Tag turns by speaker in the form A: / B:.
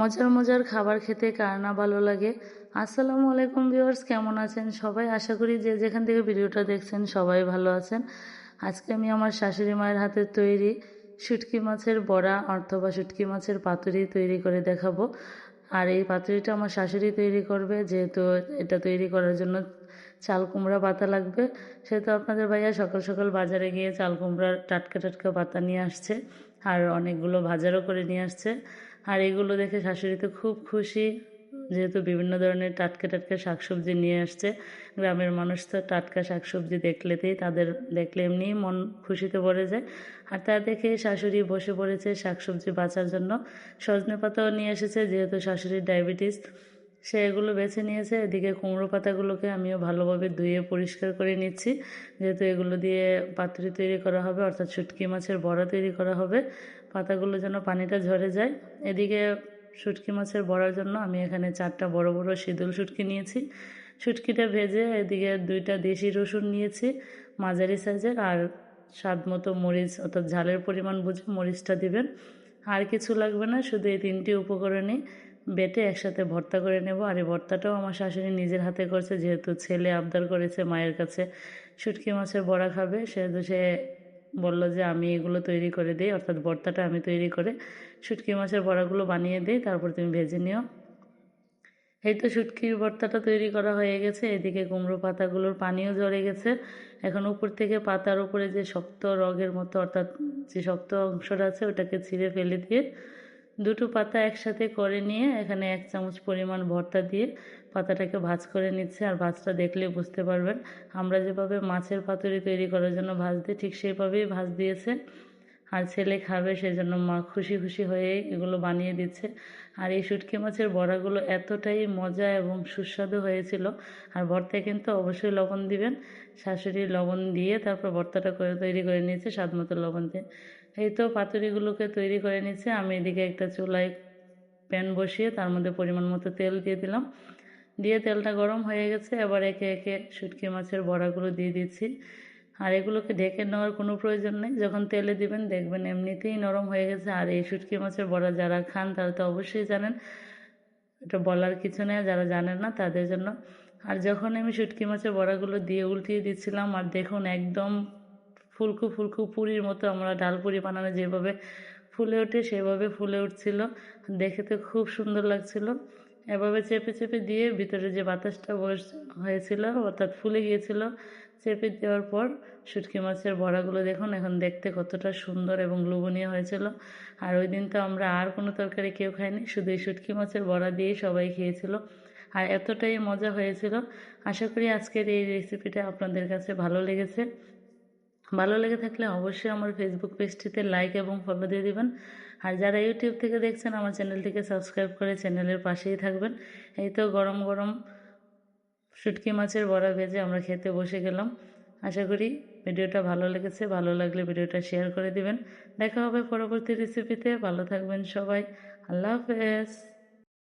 A: মজার মজার খাবার খেতে কার না ভালো লাগে। আসসালামু আলাইকুম ভিউয়ার্স, কেমন আছেন সবাই? আশা করি যে যেখান থেকে ভিডিওটা দেখছেন সবাই ভালো আছেন। আজকে আমি আমার শাশুড়ি মায়ের হাতে তৈরি শুটকি মাছের বড়া অথবা শুটকি মাছের পাতুরি তৈরি করে দেখাবো। আর এই পাতুরিটা আমার শাশুড়ি তৈরি করবে, যেহেতু এটা তৈরি করার জন্য চাল কুমড়া পাতা লাগবে। সেহেতু আপনাদের ভাইয়া সকাল সকাল বাজারে গিয়ে চাল কুমড়ার টাটকা টাটকা পাতা নিয়ে আসছে আর অনেকগুলো ভাজারও করে নিয়ে আসছে। আর এগুলো দেখে শাশুড়ি তো খুব খুশি, যেহেতু বিভিন্ন ধরনের টাটকা টাটকা শাকসবজি নিয়ে আসছে। গ্রামের মানুষ তো টাটকা শাকসবজি দেখলেতেই তাদের দেখলে এমনি মন খুশিতে পড়ে যায়। আর তা দেখে শাশুড়ি বসে পড়েছে শাকসবজি বাঁচার জন্য। সজনে পাতাও নিয়ে এসেছে, যেহেতু শাশুড়ির ডায়াবেটিস। সে এগুলো বেছে নিয়েছে। এদিকে কুমড়ো পাতাগুলোকে আমিও ভালোভাবে ধুয়ে পরিষ্কার করে নিচ্ছি। যেহেতু এগুলো দিয়ে পাতুরি তৈরি করা হবে, অর্থাৎ শুটকি মাছের বড়া তৈরি করা হবে, পাতাগুলো যেন পানিটা ঝরে যায়। এদিকে শুটকি মাছের বড়ার জন্য আমি এখানে চারটা বড় বড় শীতল শুটকি নিয়েছি। শুটকিটা ভেজে এদিকে দুইটা দেশি রসুন নিয়েছি, মাঝারি সাইজের আর স্বাদ মতো মরিচ, অর্থাৎ ঝালের পরিমাণ বুঝে মরিচটা দিবেন। আর কিছু লাগবে না, শুধু এই তিনটি উপকরণই। বেটে একসাথে ভর্তা করে নেব। আর এই ভর্তাটাও আমার শাশুড়ি নিজের হাতে করছে, যেহেতু ছেলে আবদার করেছে মায়ের কাছে। শুটকি মাছের বড়া খাবে, সেহেতু সে বলল যে আমি এগুলো তৈরি করে দিই, অর্থাৎ ভর্তাটা আমি তৈরি করে শুটকি মাছের বড়াগুলো বানিয়ে দিই, তারপর তুমি ভেজে নিও। এই তো শুটকির ভর্তাটা তৈরি করা হয়ে গেছে। এদিকে কুমড়ো পাতাগুলোর পানিও ঝরে গেছে। এখন উপর থেকে পাতার উপরে যে শক্ত রগের মতো, অর্থাৎ যে শক্ত অংশটা আছে, ওটাকে ছিঁড়ে ফেলে দিয়ে দুটো পাতা একসাথে করে নিয়ে এখানে এক চামচ পরিমাণ ভর্তা দিয়ে পাতাটাকে ভাজ করে নিচ্ছে। আর ভাজটা দেখলে বুঝতে পারবেন, আমরা যেভাবে মাছের পাতুরি তৈরি করার জন্য ভাজ দিই ঠিক সেইভাবেই ভাজ দিয়েছে। আর ছেলে খাবে সেজন্য মা খুশি খুশি হয়ে এগুলো বানিয়ে দিচ্ছে। আর এই শুটকি মাছের বড়াগুলো এতটাই মজা এবং সুস্বাদু হয়েছিল। আর ভর্তায় কিন্তু অবশ্যই লবণ দিবেন। শাশুড়ি লবণ দিয়ে তারপর ভর্তাটা করে তৈরি করে নিয়েছে স্বাদ মতো লবণ দিয়ে। এই তো পাতুরিগুলোকে তৈরি করে নিচ্ছে আমি এদিকে একটা চুলায় প্যান বসিয়ে তার মধ্যে পরিমাণ মতো তেল দিয়ে দিলাম। দিয়ে তেলটা গরম হয়ে গেছে। এবার একে একে শুটকি মাছের বড়াগুলো দিয়ে দিচ্ছি। আর এগুলোকে ঢেকে নেওয়ার কোনো প্রয়োজন নেই। যখন তেলে দিবেন, দেখবেন এমনিতেই নরম হয়ে গেছে। আর এই শুটকি মাছের বড়া যারা খান, তারা তো অবশ্যই জানেন। এটা বলার কিছু নেই। যারা জানেন না, তাদের জন্য। আর যখন আমি শুটকি মাছের বড়াগুলো দিয়ে উল্টিয়ে দিচ্ছিলাম, আর দেখুন একদম ফুলকু ফুলকু পুরীর মতো আমরা ডাল পুরি বানানো যেভাবে ফুলে ওঠে সেভাবে ফুলে উঠছিল। দেখে তো খুব সুন্দর লাগছিল। এভাবে চেপে চেপে দিয়ে ভিতরে যে বাতাসটা বস হয়েছিল, অর্থাৎ ফুলে গিয়েছিল, চেপে দেওয়ার পর শুটকি মাছের বড়াগুলো দেখুন, এখন দেখতে কতটা সুন্দর এবং লোভনীয় হয়েছিল। আর ওই দিন তো আমরা আর কোনো তরকারি কেউ খাইনি, শুধু এই শুটকি মাছের বড়া দিয়েই সবাই খেয়েছিল। আর এতটাই মজা হয়েছিল। আশা করি আজকের এই রেসিপিটা আপনাদের কাছে ভালো লেগেছে। ভালো লেগে থাকলে অবশ্যই আমার ফেসবুক পেজটিতে লাইক এবং ফলো দিয়ে দিবেন। আর যারা ইউটিউব থেকে দেখছেন, আমার চ্যানেলটিকে সাবস্ক্রাইব করে চ্যানেলের পাশেই থাকবেন। এই তো গরম গরম শুটকি মাছের বড়া ভেজে আমরা খেতে বসে গেলাম। আশা করি ভিডিওটা ভালো লেগেছে। ভালো লাগলে ভিডিওটা শেয়ার করে দিবেন। দেখা হবে পরবর্তী রেসিপিতে ভালো থাকবেন সবাই। আল্লাহ হাফেজ।